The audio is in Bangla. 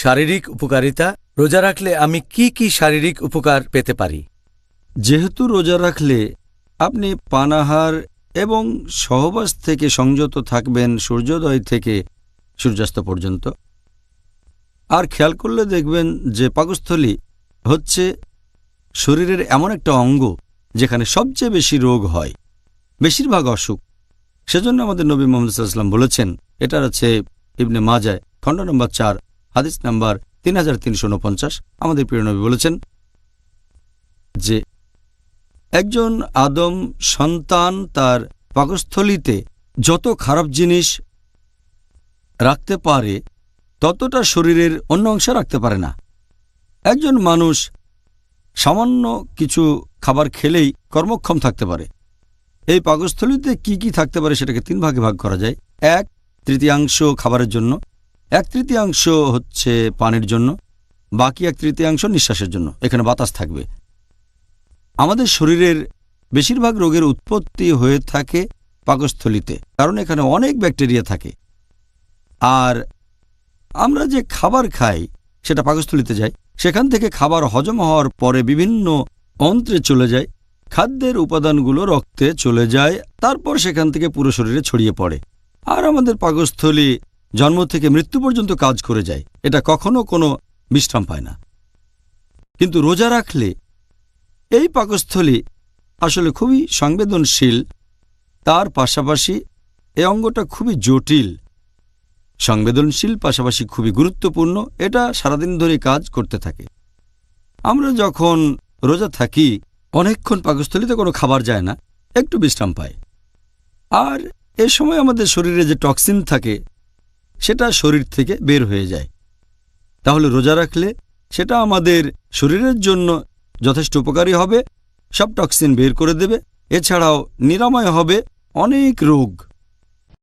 শারীরিক উপকারিতা। রোজা রাখলে আমি কি কি শারীরিক উপকার পেতে পারি? যেহেতু রোজা রাখলে আপনি পানাহার এবং সহবাস থেকে সংযত থাকবেন সূর্যোদয় থেকে সূর্যাস্ত পর্যন্ত। আর খেয়াল করলে দেখবেন যে পাকস্থলী হচ্ছে শরীরের এমন একটা অঙ্গ যেখানে সবচেয়ে বেশি রোগ হয়, বেশিরভাগ অসুখ। সেজন্য আমাদের নবী মোহাম্মদ বলেছেন, এটার আছে ইবনে মাজায় খণ্ড নম্বর চার। হাদিস নাম্বার তিন হাজার তিনশো উনপঞ্চাশ। আমাদের প্রিয় নবী বলেছেন যে, একজন আদম সন্তান তার পাকস্থলিতে যত খারাপ জিনিস রাখতে পারে, ততটা শরীরের অন্য অংশে রাখতে পারে না। একজন মানুষ সামান্য কিছু খাবার খেলেই কর্মক্ষম থাকতে পারে। এই পাকস্থলিতে কি কি থাকতে পারে সেটাকে তিন ভাগে ভাগ করা যায়। এক, তৃতীয়াংশ খাবারের জন্য। এক তৃতীয়াংশ হচ্ছে পানির জন্য, বাকি এক তৃতীয়াংশ নিঃশ্বাসের জন্য। এখানে বাতাস থাকবে। আমাদের শরীরের বেশিরভাগ রোগের উৎপত্তি হয়ে থাকে পাকস্থলিতে, কারণ এখানে অনেক ব্যাকটেরিয়া থাকে। আর আমরা যে খাবার খাই, সেটা পাকস্থলিতে যায়। সেখান থেকে খাবার হজম হওয়ার পরে বিভিন্ন অন্ত্রে চলে যায়। খাদ্যের উপাদানগুলো রক্তে চলে যায়। তারপর সেখান থেকে পুরো শরীরে ছড়িয়ে পড়ে। আর আমাদের পাকস্থলী জন্ম থেকে মৃত্যু পর্যন্ত কাজ করে যায়। এটা কখনো কোনো বিশ্রাম পায় না। কিন্তু রোজা রাখলে এই পাকস্থলী আসলে খুবই সংবেদনশীল। তার পাশাপাশি এই অঙ্গটা খুবই জটিল। সংবেদনশীল, পাশাপাশি খুবই গুরুত্বপূর্ণ। এটা সারাদিন ধরে কাজ করতে থাকে। আমরা যখন রোজা থাকি, অনেকক্ষণ পাকস্থলীতে কোনো খাবার যায় না, একটু বিশ্রাম পায়। আর এ সময় আমাদের শরীরে যে টক্সিন থাকে সেটা শরীর থেকে বের হয়ে যায়। তাহলে রোজা রাখলে সেটা আমাদের শরীরের জন্য যথেষ্ট উপকারী হবে, সব টক্সিন বের করে দেবে। এছাড়াও নিরাময় হবে অনেক রোগ।